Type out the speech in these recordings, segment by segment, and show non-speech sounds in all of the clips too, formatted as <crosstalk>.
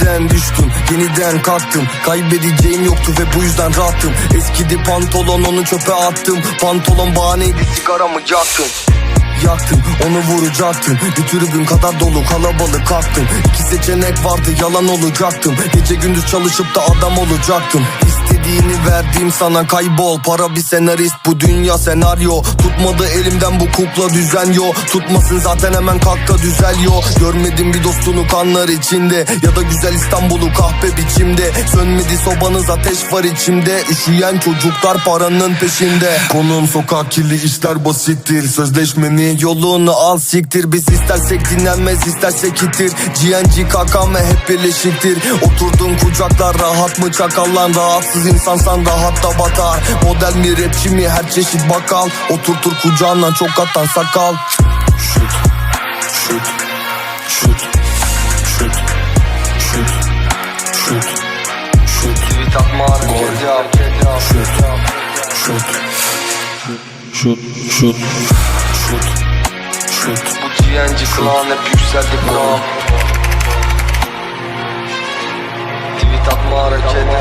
Düştükten düştüm yeniden kalktım. Kaybedeceğim yoktu ve bu yüzden rahattım Eskidi pantolon onu çöpe attım. Pantolon bahaneydi sigaramı yaktım. Yaktım onu vuracaktım. Bir tribün kadar dolu kalabalık kalktım. İki seçenek vardı yalan olacaktım. Gece gündüz çalışıp da adam olacaktım Verdim sana kaybol. Para bir senarist bu dünya senaryo. Tutmadı elimden bu kukla düzen yo Tutmasın zaten hemen kalk da düzel yo Görmedim bir dostunu kanlar içinde. Ya da güzel İstanbul'u kahpe biçimde. Sönmedi sobanız ateş var içimde. Üşüyen çocuklar paranın peşinde. Konum sokak kirli işler basittir. Sözleşmenin yolunu al siktir. Biz istersek dinlenmez istersek itir GNG KKM hep birleşiktir. Oturdun kucaklar rahat mı çakallan Rahatsız insansan da batar. Model mi rapçi mi her çeşit bakal. Oturtur kucağına çok katan sakal. Şut Şut Şut Şut Şut Şut Şut. Tweet atma hareket yap Şut Şut Şut Şut Şut Şut. Bu GNG klan hep yükseldi kram Tweet atma hareket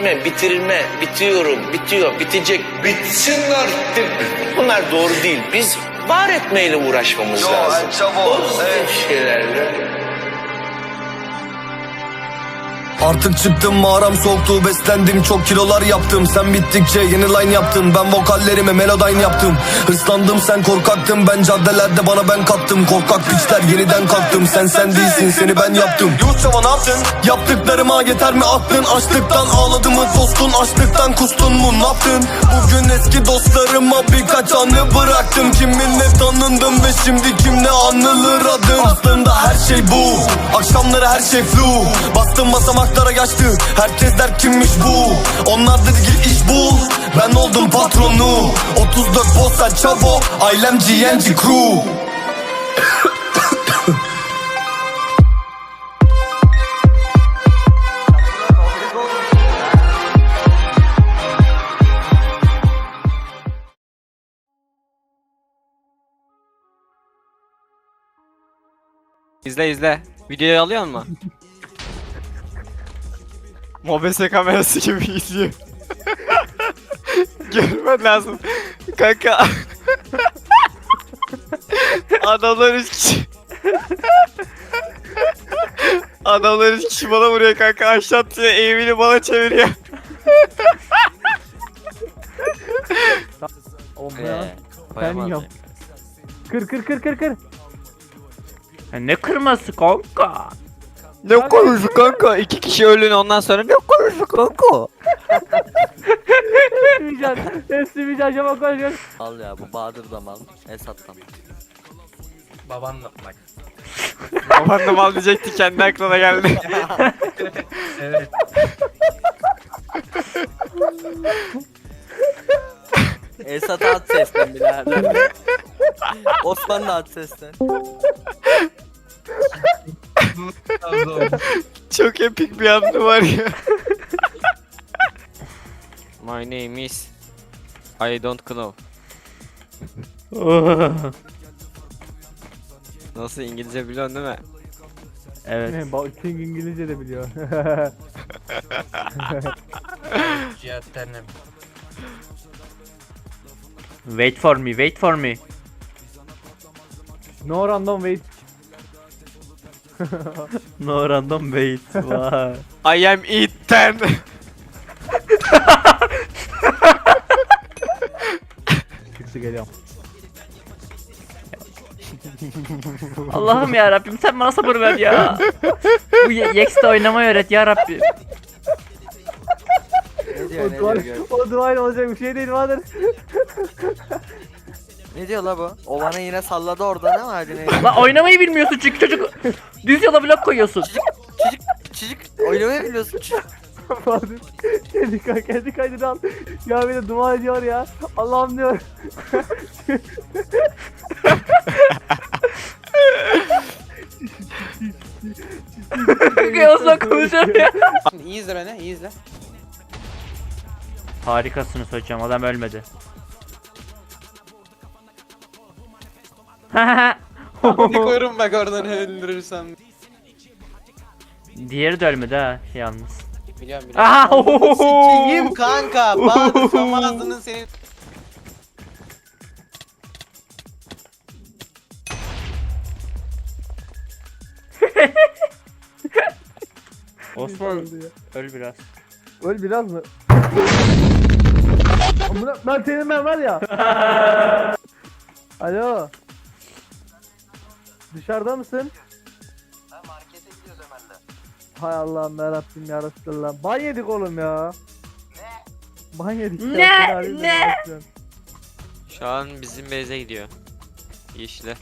Bitme, bitirme, bitiyorum, bitiyor, bitecek, bitsin artık. Bunlar doğru değil. Biz var etmeyle uğraşmamız Yo, lazım. chavo, Pozitif ey. şeylerle. Artık çıktım mağaram soğuktu beslendim çok kilolar yaptım. Sen bittikçe yeni line yaptın ben vokallerime melodyne yaptım. Hırslandım sen korkaktın ben caddelerde bana ben kattım. Korkak piçler yeniden kalktım. Sen sen değilsin seni ben yaptım. Çava ne yaptın? Yaptıklarıma yeter mi aklın? Açlıktan ağladı mı dostun? Açlıktan kustun mu? Ne yaptın? Bugün eski dostlarıma birkaç anı bıraktım. Kiminle tanındım ve şimdi kimle anılır adım? Aslında her şey bu. Akşamları her şey flu. Bastım basamaklara yaştı Herkes der kimmiş bu? Onlar dedi git iş bul Ben oldum patronu. 34 bossa çavo. Ailem GNG crew. İzle izle. Videoyu alıyor mu? Mobese kamerası gibi izliyor. <laughs> Görmen lazım. Kanka. Adamlar üç kişi. Adamlar üç kişi bana vuruyor kanka aşağı atıyor eğimini bana çeviriyor. Oğlum ya. Ee, Ben ya. Kır kır kır kır kır. Ya ne kırması kanka? Ne koyuyorsun kanka? İki kişi ölün ondan sonra ne koyuyorsun kanka? Esmican çabuk koş koş. Al ya bu Bahadır da mal. Esat'tan. Babanla bak. Baban da mal diyecekti kendi aklına geldi. <laughs> Evet. Esat at sesten birader. Osman da at sesten. Çok epik bir anı var ya. My name is I don't know. Nasıl İngilizce biliyorsun değil mi? evet. King İngilizce de biliyor. <laughs> Cihatlarına Wait for me, wait for me. no random wait. <laughs> No random wait. Vay. I am eaten. Çıktı geliyorum. Allah'ım ya Rabbim sen bana sabır ver ya. Bu Ye- Yex'te oynamayı öğret ya Rabbim. Ne O diyor ne duvar, diyor gör. o duvar olacak bir şey değil Bahadır. Ne diyor la bu? O bana yine salladı oradan ama hadi ne? Lan oynamayı bilmiyorsun çünkü çocuk. Düz yola blok koyuyorsun. Çocuk, çocuk çocuk oynamayı biliyorsun çocuk. Fatih kendi, kay- kendi kaydını al. Ya beni dua ediyor ya. Allah'ım diyor. Kıyasla konuşamıyor. Şimdi iyi izle beni iyi izle. Harikasınız hocam adam ölmedi. <laughs> Koyarım bak oradan öldürürsem. Diğeri de ölmedi ha yalnız. Biliyorum biliyorum. Aha! <laughs> Sikiyim <laughs> kanka. Bazı famazlının senin. Osman öl biraz. Öl biraz mı? Amına ben senin ben var ya. Alo. Dışarıda mısın? Ben markete gidiyoruz Ömer'le. Hay Allah'ım yarabbim ya Resulallah. Ban yedik oğlum ya. Ne? Ban yedik ya. Ne? Da Ne? Şu an bizim base'e gidiyor. Yeşile.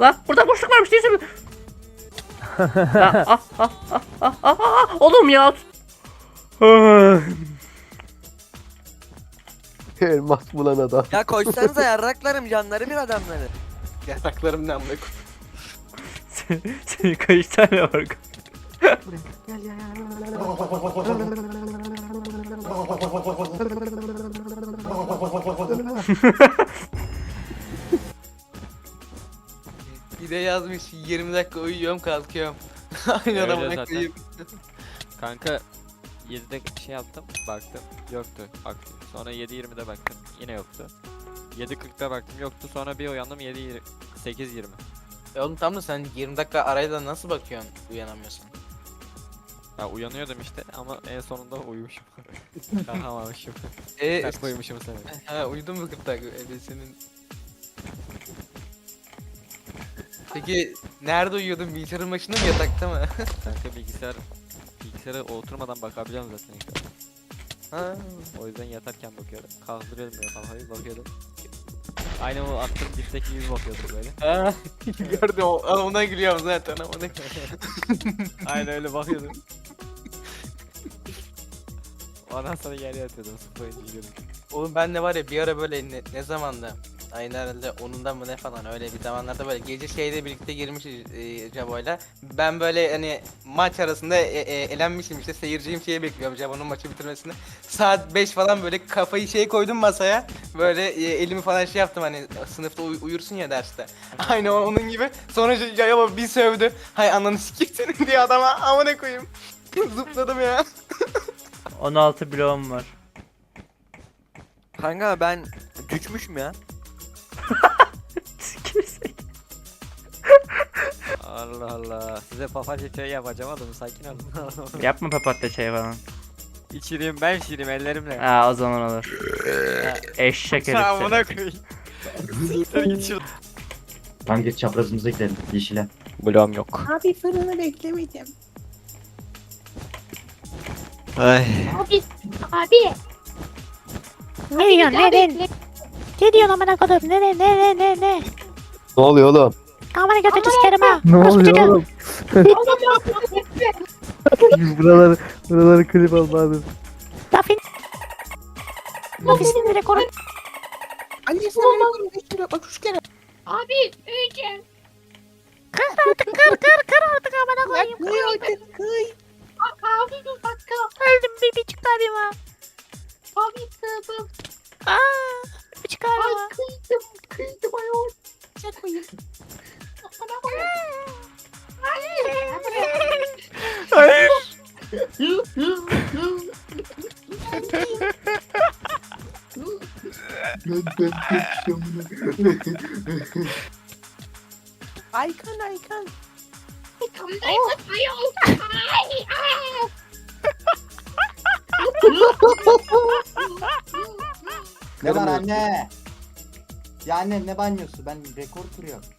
Lan burada boşluk varmış değilse mi? <laughs> ah, ah, ah, ah, ah, ah, ah, oğlum ya. <laughs> Elmas bulan adam. Ya koşsanıza yarraklarım canları bir adamları. Yataklarım ne amına koyayım. <laughs> Senin- kaç tane var? <laughs> Bir de yazmış 20 dakika uyuyorum kalkıyorum. <laughs> Aynen Öyle amına zaten. koyayım. Kanka 7'de şey yaptım baktım yoktu baktım sonra 7.20'de baktım yine yoktu 7.40'da baktım yoktu sonra bir uyandım 7 8.20 E oğlum tam da sen 20 dakika arayla nasıl bakıyorsun uyanamıyorsun? Ya uyanıyordum işte ama en sonunda uyumuşum <laughs> Kalkamamışım E Ters uyumuşum seni <laughs> ha uyudun mu 40 dakika? Evet senin. Peki nerede uyuyordun? Bilgisayarın başında mı yatakta mı? <laughs> Kanka bilgisayar bilgisayara oturmadan bakabiliyorum zaten ha. O yüzden yatarken bakıyordum kaldırıyordum ya falan hayır Aynı o attığım dipteki gibi bakıyordum böyle. Ha. <laughs> Gördüm. O- ona gülüyorum zaten ama ne? <laughs> Aynen öyle bakıyordum. Ondan sonra yere yatıyordum sıfırıncı yiyordum Oğlum ben de var ya bir ara böyle ne, ne zamanda Aynen herhalde onundan mı ne falan öyle bir zamanlarda böyle gece şeyle birlikte girmişiz e, Jabo'yla. Ben böyle hani maç arasında e, e, elenmişim işte seyirciyim şeye bekliyorum Jabo'nun maçı bitirmesini. Saat 5 falan böyle kafayı şey koydum masaya. Böyle e, elimi falan şey yaptım hani sınıfta uy- uyursun ya derste. <laughs> Aynı o- onun gibi. Sonra Jabo bir sövdü. Hay ananı sikeyim senin diye adama amına koyayım. <laughs> Zıpladım ya. <laughs> 16 bloğum var. Kanka ben düşmüşüm ya. Allah Allah size papatya çayı yapacağım adamı sakin olun <laughs> Yapma papatya çayı falan. İçireyim ben şireyim ellerimle Ha o zaman olur. Eşek herif seni. Amına koyayım Siktir git şuradan Tamam git çaprazımıza gidelim yeşile. Bloğum yok Abi fırını beklemedim. Ay Abi. Abi. Ne diyorsun ne ne? Ne diyorsun amına kodum? Ne ne ne ne ne ne? Ne oluyor oğlum? Amına götü sikerim ha. Ne oluyor oğlum? buraları, buraları klip al lazım. Lafin. Lafin rekoru. Annesine bakın geçiyor bak üç kere. Abi öleceğim. Kır artık kır kır kır artık amına koyayım. Kır artık. Abi dur dakika. Öldüm bir bir çıkarayım ha. Abi kırdım. Aaa. Bir çıkarayım ha. Kıydım kıydım ayol. Ne koyayım? Hayır. Aykan Aykan. Ne var anne? Ya anne ne banyosu? Ben rekor kuruyorum.